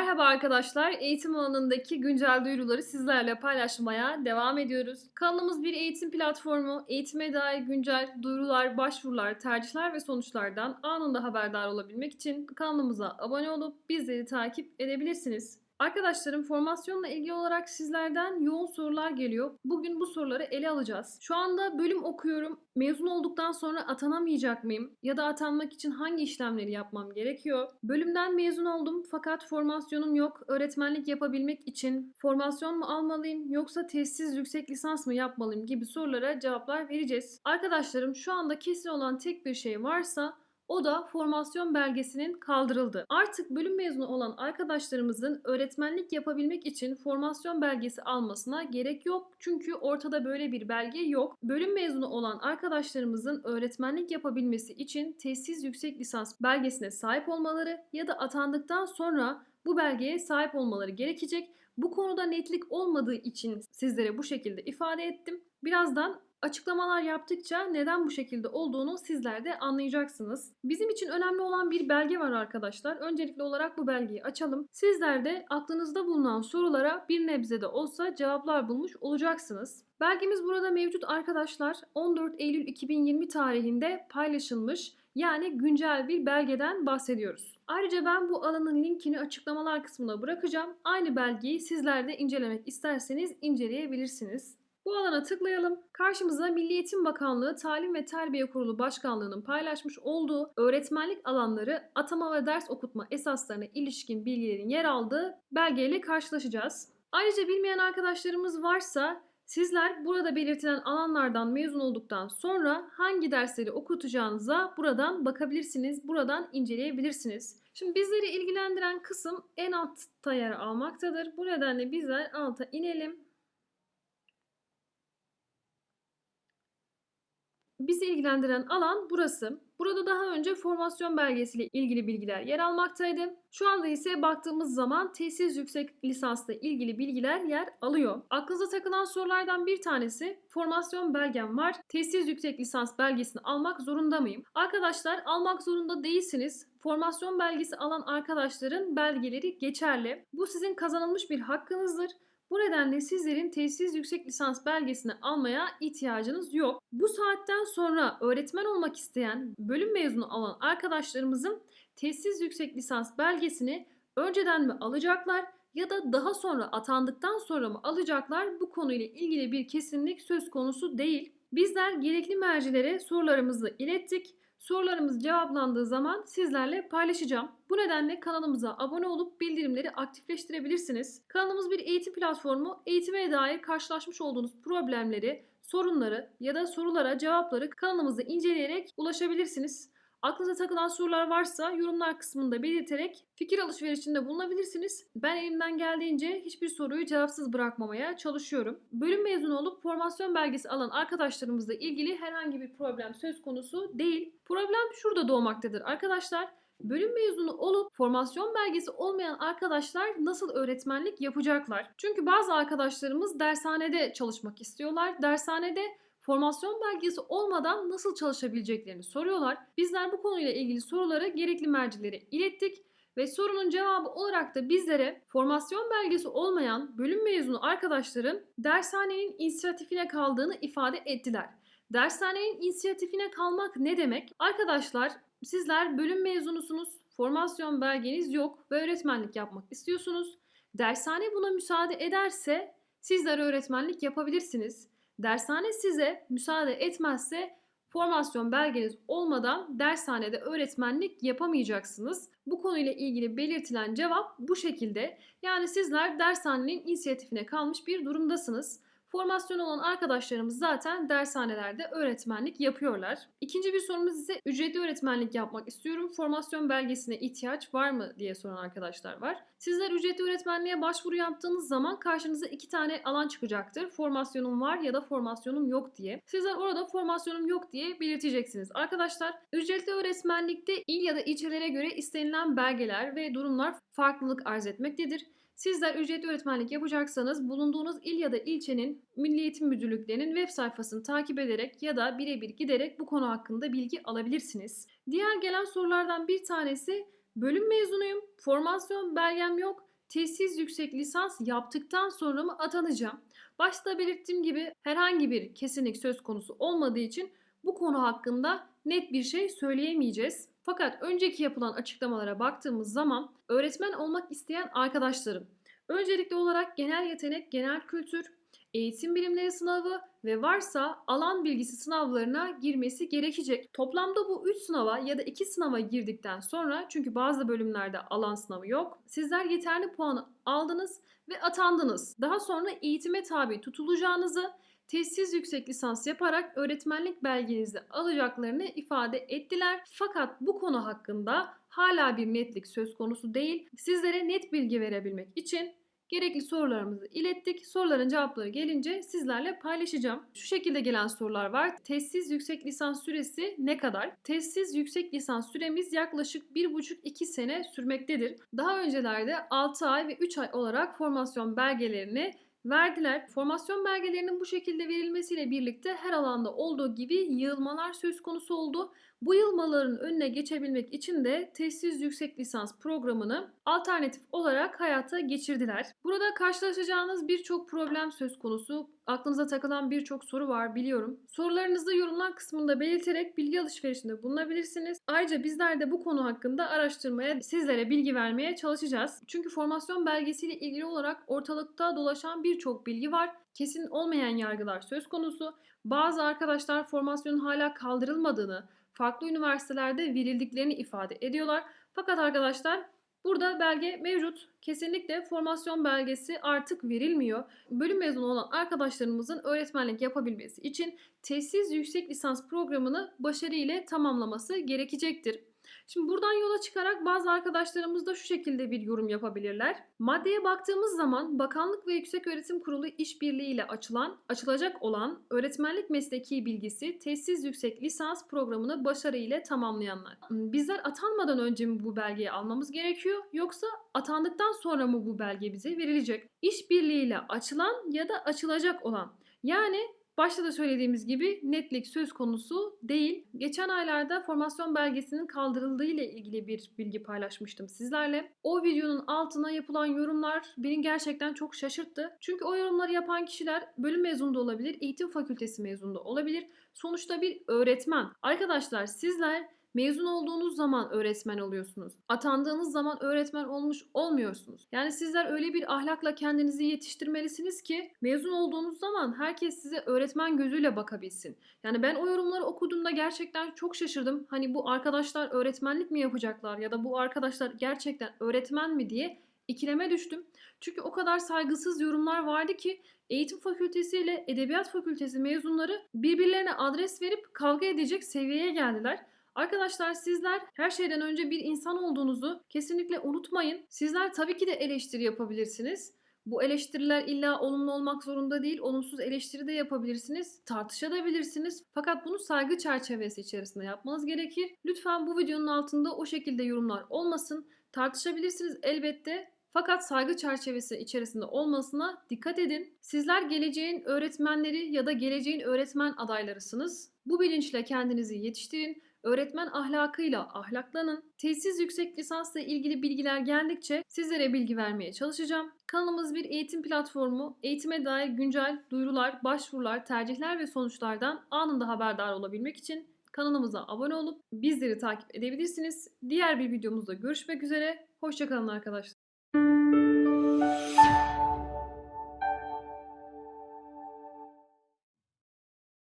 Merhaba arkadaşlar. Eğitim alanındaki güncel duyuruları sizlerle paylaşmaya devam ediyoruz. Kanalımız bir eğitim platformu. Eğitime dair güncel duyurular, başvurular, tercihler ve sonuçlardan anında haberdar olabilmek için kanalımıza abone olup bizleri takip edebilirsiniz. Arkadaşlarım formasyonla ilgili olarak sizlerden yoğun sorular geliyor. Bugün bu soruları ele alacağız. Şu anda bölüm okuyorum. Mezun olduktan sonra atanamayacak mıyım? Ya da atanmak için hangi işlemleri yapmam gerekiyor? Bölümden mezun oldum fakat formasyonum yok. Öğretmenlik yapabilmek için formasyon mu almalıyım yoksa testsiz yüksek lisans mı yapmalıyım gibi sorulara cevaplar vereceğiz. Arkadaşlarım şu anda kesin olan tek bir şey varsa o da formasyon belgesinin kaldırıldı. Artık bölüm mezunu olan arkadaşlarımızın öğretmenlik yapabilmek için formasyon belgesi almasına gerek yok. Çünkü ortada böyle bir belge yok. Bölüm mezunu olan arkadaşlarımızın öğretmenlik yapabilmesi için tesis yüksek lisans belgesine sahip olmaları ya da atandıktan sonra bu belgeye sahip olmaları gerekecek. Bu konuda netlik olmadığı için sizlere bu şekilde ifade ettim. Birazdan Açıklamalar yaptıkça neden bu şekilde olduğunu sizler de anlayacaksınız. Bizim için önemli olan bir belge var arkadaşlar. Öncelikli olarak bu belgeyi açalım. Sizler de aklınızda bulunan sorulara bir nebze de olsa cevaplar bulmuş olacaksınız. Belgemiz burada mevcut arkadaşlar. 14 Eylül 2020 tarihinde paylaşılmış yani güncel bir belgeden bahsediyoruz. Ayrıca ben bu alanın linkini açıklamalar kısmına bırakacağım. Aynı belgeyi sizler de incelemek isterseniz inceleyebilirsiniz. Bu alana tıklayalım. Karşımıza Milli Eğitim Bakanlığı Talim ve Terbiye Kurulu Başkanlığı'nın paylaşmış olduğu öğretmenlik alanları atama ve ders okutma esaslarına ilişkin bilgilerin yer aldığı belgeyle karşılaşacağız. Ayrıca bilmeyen arkadaşlarımız varsa Sizler burada belirtilen alanlardan mezun olduktan sonra hangi dersleri okutacağınıza buradan bakabilirsiniz, buradan inceleyebilirsiniz. Şimdi bizleri ilgilendiren kısım en altta yer almaktadır. Bu nedenle bizler alta inelim Bizi ilgilendiren alan burası. Burada daha önce formasyon belgesiyle ilgili bilgiler yer almaktaydı. Şu anda ise baktığımız zaman tesis yüksek lisansla ilgili bilgiler yer alıyor. Aklınıza takılan sorulardan bir tanesi formasyon belgem var. Tesis yüksek lisans belgesini almak zorunda mıyım? Arkadaşlar almak zorunda değilsiniz. Formasyon belgesi alan arkadaşların belgeleri geçerli. Bu sizin kazanılmış bir hakkınızdır. Bu nedenle sizlerin tesis yüksek lisans belgesini almaya ihtiyacınız yok. Bu saatten sonra öğretmen olmak isteyen bölüm mezunu olan arkadaşlarımızın tesis yüksek lisans belgesini önceden mi alacaklar ya da daha sonra atandıktan sonra mı alacaklar bu konuyla ilgili bir kesinlik söz konusu değil. Bizler gerekli mercilere sorularımızı ilettik. Sorularımız cevaplandığı zaman sizlerle paylaşacağım. Bu nedenle kanalımıza abone olup bildirimleri aktifleştirebilirsiniz. Kanalımız bir eğitim platformu. Eğitime dair karşılaşmış olduğunuz problemleri, sorunları ya da sorulara cevapları kanalımızda inceleyerek ulaşabilirsiniz. Aklınıza takılan sorular varsa yorumlar kısmında belirterek fikir alışverişinde bulunabilirsiniz. Ben elimden geldiğince hiçbir soruyu cevapsız bırakmamaya çalışıyorum. Bölüm mezunu olup formasyon belgesi alan arkadaşlarımızla ilgili herhangi bir problem söz konusu değil. Problem şurada doğmaktadır arkadaşlar. Bölüm mezunu olup formasyon belgesi olmayan arkadaşlar nasıl öğretmenlik yapacaklar? Çünkü bazı arkadaşlarımız dershanede çalışmak istiyorlar. Dershanede formasyon belgesi olmadan nasıl çalışabileceklerini soruyorlar. Bizler bu konuyla ilgili soruları gerekli mercilere ilettik ve sorunun cevabı olarak da bizlere formasyon belgesi olmayan bölüm mezunu arkadaşların dershanenin inisiyatifine kaldığını ifade ettiler. Dershanenin inisiyatifine kalmak ne demek? Arkadaşlar sizler bölüm mezunusunuz, formasyon belgeniz yok ve öğretmenlik yapmak istiyorsunuz. Dershane buna müsaade ederse sizler öğretmenlik yapabilirsiniz. Dershane size müsaade etmezse formasyon belgeniz olmadan dershanede öğretmenlik yapamayacaksınız. Bu konuyla ilgili belirtilen cevap bu şekilde. Yani sizler dershanenin inisiyatifine kalmış bir durumdasınız. Formasyon olan arkadaşlarımız zaten dershanelerde öğretmenlik yapıyorlar. İkinci bir sorumuz ise ücretli öğretmenlik yapmak istiyorum. Formasyon belgesine ihtiyaç var mı diye soran arkadaşlar var. Sizler ücretli öğretmenliğe başvuru yaptığınız zaman karşınıza iki tane alan çıkacaktır. Formasyonum var ya da formasyonum yok diye. Sizler orada formasyonum yok diye belirteceksiniz. Arkadaşlar ücretli öğretmenlikte il ya da ilçelere göre istenilen belgeler ve durumlar farklılık arz etmektedir. Sizler ücretli öğretmenlik yapacaksanız bulunduğunuz il ya da ilçenin Milli Eğitim Müdürlüklerinin web sayfasını takip ederek ya da birebir giderek bu konu hakkında bilgi alabilirsiniz. Diğer gelen sorulardan bir tanesi bölüm mezunuyum, formasyon belgem yok, tesis yüksek lisans yaptıktan sonra mı atanacağım? Başta belirttiğim gibi herhangi bir kesinlik söz konusu olmadığı için bu konu hakkında net bir şey söyleyemeyeceğiz. Fakat önceki yapılan açıklamalara baktığımız zaman öğretmen olmak isteyen arkadaşların öncelikli olarak genel yetenek, genel kültür, eğitim bilimleri sınavı ve varsa alan bilgisi sınavlarına girmesi gerekecek. Toplamda bu 3 sınava ya da 2 sınava girdikten sonra çünkü bazı bölümlerde alan sınavı yok. Sizler yeterli puanı aldınız ve atandınız. Daha sonra eğitime tabi tutulacağınızı tesis yüksek lisans yaparak öğretmenlik belgenizi alacaklarını ifade ettiler. Fakat bu konu hakkında hala bir netlik söz konusu değil. Sizlere net bilgi verebilmek için gerekli sorularımızı ilettik. Soruların cevapları gelince sizlerle paylaşacağım. Şu şekilde gelen sorular var. Testsiz yüksek lisans süresi ne kadar? Testsiz yüksek lisans süremiz yaklaşık 1,5-2 sene sürmektedir. Daha öncelerde 6 ay ve 3 ay olarak formasyon belgelerini verdiler. Formasyon belgelerinin bu şekilde verilmesiyle birlikte her alanda olduğu gibi yığılmalar söz konusu oldu. Bu yığılmaların önüne geçebilmek için de testsiz yüksek lisans programını alternatif olarak hayata geçirdiler. Burada karşılaşacağınız birçok problem söz konusu. Aklınıza takılan birçok soru var biliyorum. Sorularınızı yorumlar kısmında belirterek bilgi alışverişinde bulunabilirsiniz. Ayrıca bizler de bu konu hakkında araştırmaya, sizlere bilgi vermeye çalışacağız. Çünkü formasyon belgesiyle ilgili olarak ortalıkta dolaşan birçok bilgi var. Kesin olmayan yargılar söz konusu. Bazı arkadaşlar formasyonun hala kaldırılmadığını, farklı üniversitelerde verildiklerini ifade ediyorlar. Fakat arkadaşlar burada belge mevcut. Kesinlikle formasyon belgesi artık verilmiyor. Bölüm mezunu olan arkadaşlarımızın öğretmenlik yapabilmesi için tesis yüksek lisans programını başarı ile tamamlaması gerekecektir. Şimdi buradan yola çıkarak bazı arkadaşlarımız da şu şekilde bir yorum yapabilirler. Maddeye baktığımız zaman Bakanlık ve Yükseköğretim Kurulu işbirliğiyle açılan, açılacak olan öğretmenlik mesleki bilgisi tesis yüksek lisans programını başarıyla tamamlayanlar. Bizler atanmadan önce mi bu belgeyi almamız gerekiyor yoksa atandıktan sonra mı bu belge bize verilecek? İşbirliğiyle açılan ya da açılacak olan. Yani Başta da söylediğimiz gibi netlik söz konusu değil. Geçen aylarda formasyon belgesinin kaldırıldığı ile ilgili bir bilgi paylaşmıştım sizlerle. O videonun altına yapılan yorumlar beni gerçekten çok şaşırttı. Çünkü o yorumları yapan kişiler bölüm mezunu da olabilir, eğitim fakültesi mezunu da olabilir. Sonuçta bir öğretmen. Arkadaşlar sizler Mezun olduğunuz zaman öğretmen oluyorsunuz. Atandığınız zaman öğretmen olmuş olmuyorsunuz. Yani sizler öyle bir ahlakla kendinizi yetiştirmelisiniz ki mezun olduğunuz zaman herkes size öğretmen gözüyle bakabilsin. Yani ben o yorumları okuduğumda gerçekten çok şaşırdım. Hani bu arkadaşlar öğretmenlik mi yapacaklar ya da bu arkadaşlar gerçekten öğretmen mi diye ikileme düştüm. Çünkü o kadar saygısız yorumlar vardı ki eğitim fakültesi ile edebiyat fakültesi mezunları birbirlerine adres verip kavga edecek seviyeye geldiler. Arkadaşlar sizler her şeyden önce bir insan olduğunuzu kesinlikle unutmayın. Sizler tabii ki de eleştiri yapabilirsiniz. Bu eleştiriler illa olumlu olmak zorunda değil. Olumsuz eleştiri de yapabilirsiniz. Tartışabilirsiniz. Fakat bunu saygı çerçevesi içerisinde yapmanız gerekir. Lütfen bu videonun altında o şekilde yorumlar olmasın. Tartışabilirsiniz elbette. Fakat saygı çerçevesi içerisinde olmasına dikkat edin. Sizler geleceğin öğretmenleri ya da geleceğin öğretmen adaylarısınız. Bu bilinçle kendinizi yetiştirin. Öğretmen ahlakıyla ahlaklanın. Tesis yüksek lisansla ilgili bilgiler geldikçe sizlere bilgi vermeye çalışacağım. Kanalımız bir eğitim platformu. Eğitime dair güncel duyurular, başvurular, tercihler ve sonuçlardan anında haberdar olabilmek için kanalımıza abone olup bizleri takip edebilirsiniz. Diğer bir videomuzda görüşmek üzere. Hoşçakalın arkadaşlar.